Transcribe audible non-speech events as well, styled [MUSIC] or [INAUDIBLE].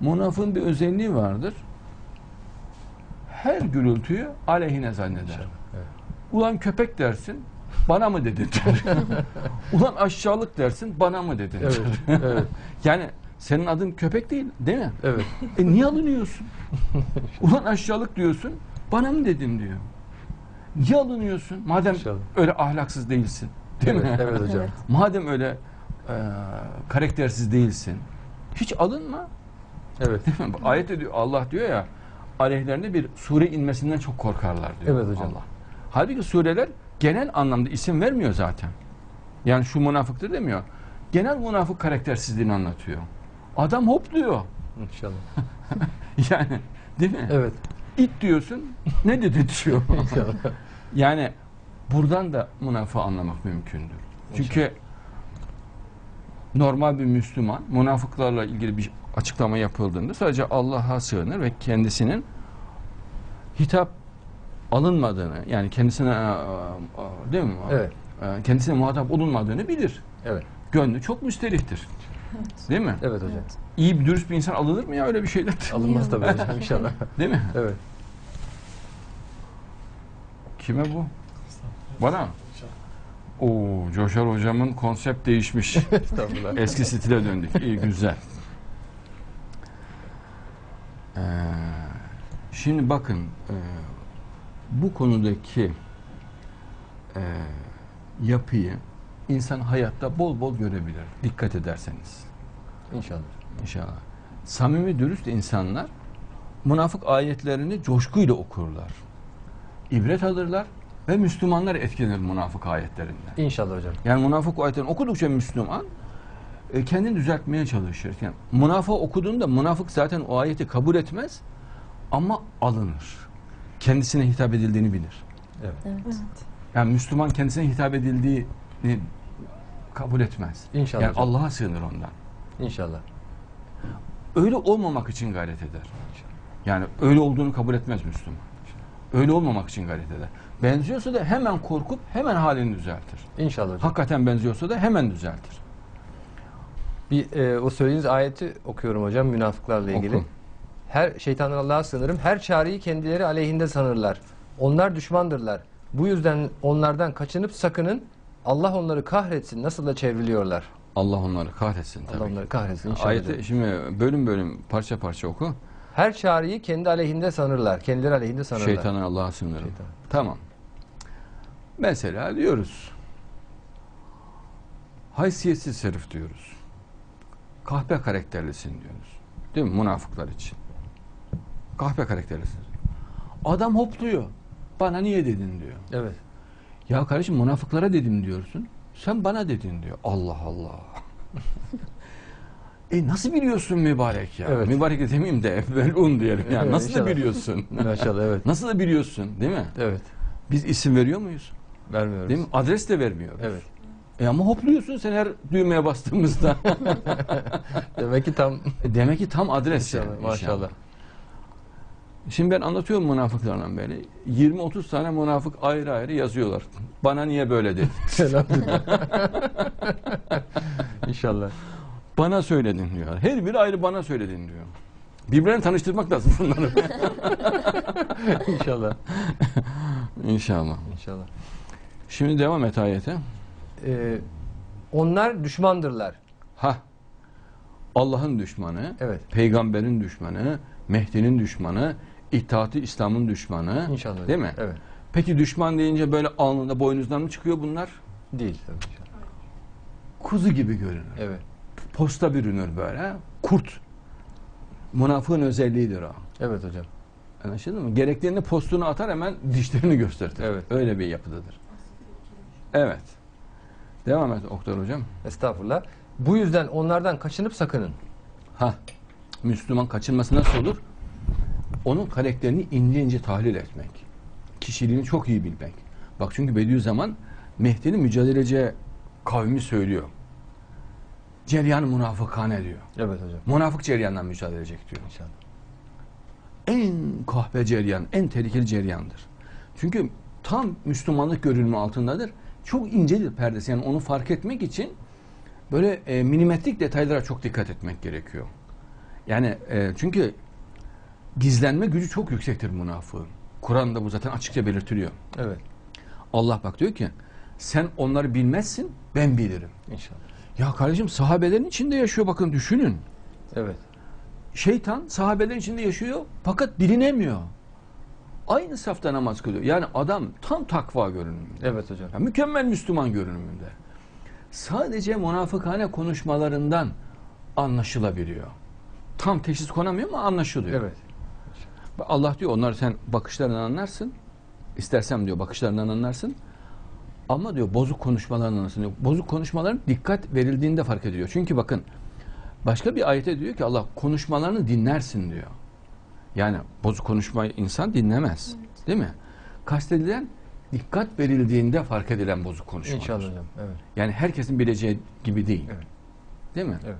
Münafığın bir özelliği vardır. Her gürültüyü aleyhine zanneder. Evet. Ulan köpek dersin, bana mı dedin der. [LAUGHS] Ulan aşağılık dersin, bana mı dedin Evet. der. Evet. [LAUGHS] Yani senin adın köpek değil, değil mi? Evet. E niye alınıyorsun? [LAUGHS] Ulan aşağılık diyorsun, bana mı dedin diyor. Niye alınıyorsun? Madem İnşallah. öyle ahlaksız değilsin. Değil evet, mi? evet hocam. Madem öyle e, karaktersiz değilsin, hiç alınma. Evet. Ayet diyor, Allah diyor ya, aleyhlerinde bir sure inmesinden çok korkarlar diyor Evet hocam. Allah. Halbuki sureler genel anlamda isim vermiyor zaten. Yani şu münafıktır demiyor. Genel münafık karaktersizliğini anlatıyor. Adam hop diyor. İnşallah. [LAUGHS] Yani değil mi? Evet. İt diyorsun, ne dedi diyor. İnşallah. yani buradan da münafığı anlamak mümkündür. Çünkü normal bir Müslüman münafıklarla ilgili bir açıklama yapıldığında sadece Allah'a sığınır ve kendisinin hitap alınmadığını yani kendisine e, e, değil mi? Evet. E, Kendisine muhatap olunmadığını bilir. Evet. Gönlü çok müsterihtir. Değil mi? Evet hocam. Evet. İyi bir dürüst bir insan alınır mı ya öyle bir şeyler? Alınmaz tabii hocam inşallah. [LAUGHS] Değil mi? Evet. Kime bu? Bana mı? Oo, Coşar hocamın konsept değişmiş. [LAUGHS] Eski stile döndük. İyi güzel. Ee, şimdi bakın e, bu konudaki e, yapıyı insan hayatta bol bol görebilir. Dikkat ederseniz. İnşallah. İnşallah. Samimi dürüst insanlar münafık ayetlerini coşkuyla okurlar. İbret alırlar ve Müslümanlar etkilenir münafık ayetlerinden. İnşallah hocam. Yani münafık ayetlerini okudukça Müslüman e, kendini düzeltmeye çalışır. Yani münafık okuduğunda münafık zaten o ayeti kabul etmez ama alınır. Kendisine hitap edildiğini bilir. Evet. Evet. Yani Müslüman kendisine hitap edildiğini kabul etmez. İnşallah Yani. Allah'a sığınır ondan. İnşallah. Öyle olmamak için gayret eder. Yani öyle olduğunu kabul etmez Müslüman. Öyle olmamak için gayret eder. Benziyorsa da hemen korkup hemen halini düzeltir. İnşallah hocam. Hakikaten benziyorsa da hemen düzeltir. Bir e, o söylediğiniz ayeti okuyorum hocam münafıklarla ilgili. Oku. Her şeytandan Allah'a sığınırım. Her çareyi kendileri aleyhinde sanırlar. Onlar düşmandırlar. Bu yüzden onlardan kaçınıp sakının. Allah onları kahretsin. Nasıl da çevriliyorlar. Allah onları kahretsin tabii. Allah onları kahretsin inşallah. Ayeti şimdi bölüm bölüm parça parça oku. Her çareyi kendi aleyhinde sanırlar. Kendileri aleyhinde sanırlar. Şeytanın Allah'a sığınırım. Şeytan. Tamam. Mesela diyoruz. Haysiyetsiz herif diyoruz. Kahpe karakterlisin diyoruz. Değil mi? Münafıklar için. Kahpe karakterlisin. Adam hopluyor. Bana niye dedin diyor. Evet. Ya kardeşim münafıklara dedim diyorsun. Sen bana dedin diyor. Allah Allah. [LAUGHS] e nasıl biliyorsun mübarek ya? Evet. Mübarek de demeyeyim de evvelun diyelim. Ya Evet, nasıl da inşallah. biliyorsun? [LAUGHS] Maşallah evet. nasıl da biliyorsun değil mi? Evet. Biz isim veriyor muyuz? Vermiyoruz. Değil mi? Adres de vermiyoruz. Evet. E ama hopluyorsun sen her düğmeye bastığımızda. [LAUGHS] Demek ki tam E demek ki tam adres İnşallah, yani. maşallah. Şimdi ben anlatıyorum münafıklardan beri. 20-30 tane münafık ayrı ayrı yazıyorlar. Bana niye böyle dedi? [LAUGHS] Elhamdülillah. İnşallah. Bana söyledin diyor. Her biri ayrı bana söyledin diyor. Birbirlerini tanıştırmak lazım bunları. [LAUGHS] İnşallah. İnşallah. İnşallah. Şimdi devam et ayete. Ee, onlar düşmandırlar. Ha. Allah'ın düşmanı, Evet. peygamberin düşmanı, Mehdi'nin düşmanı, İttihat-ı İslam'ın düşmanı. İnşallah. Değil mi? Evet. Peki düşman deyince böyle alnında boynuzdan mı çıkıyor bunlar? Değil tabii. Kuzu gibi görünür. Evet. Posta bürünür böyle. Kurt. Münafığın özelliğidir o. Evet hocam. Anlaşıldın mı? Gerektiğinde postunu atar hemen dişlerini gösterir. Evet. Öyle bir yapıdadır. Evet. Devam et Oktay Hocam. Estağfurullah. Bu yüzden onlardan kaçınıp sakının. Ha. Müslüman kaçınması nasıl olur? Onun karakterini ince ince tahlil etmek. Kişiliğini çok iyi bilmek. Bak çünkü Bediüzzaman Mehdi'nin mücadelece kavmi söylüyor. Ceryan münafıkane diyor. Evet hocam. Münafık ceryandan mücadele edecek diyor. İnşallah. En kahpe ceryan, en tehlikeli ceryandır. Çünkü tam Müslümanlık görünümü altındadır. Çok incedir perdesi. Yani onu fark etmek için böyle e, milimetrik detaylara çok dikkat etmek gerekiyor. Yani e, çünkü gizlenme gücü çok yüksektir münafığın. Kur'an'da bu zaten açıkça belirtiliyor. Evet. Allah bak diyor ki sen onları bilmezsin ben bilirim. İnşallah. Ya kardeşim sahabelerin içinde yaşıyor bakın düşünün. Evet. Şeytan sahabelerin içinde yaşıyor fakat bilinemiyor. Aynı safta namaz kılıyor. Yani adam tam takva görünümünde. Evet hocam. Ya mükemmel Müslüman görünümünde. Sadece münafıkane konuşmalarından anlaşılabiliyor. Tam teşhis konamıyor ama anlaşılıyor. Evet. Allah diyor onlar sen bakışlarından anlarsın. İstersem diyor bakışlarından anlarsın. Ama diyor bozuk konuşmalarından anlarsın diyor. Bozuk konuşmaların dikkat verildiğinde fark ediyor. Çünkü bakın başka bir ayete diyor ki Allah konuşmalarını dinlersin diyor. Yani bozuk konuşmayı insan dinlemez. Değil mi? Kastedilen dikkat verildiğinde fark edilen bozuk konuşmalar. İnşallah hocam. Evet. Yani herkesin bileceği gibi değil. Evet. Değil mi? Evet.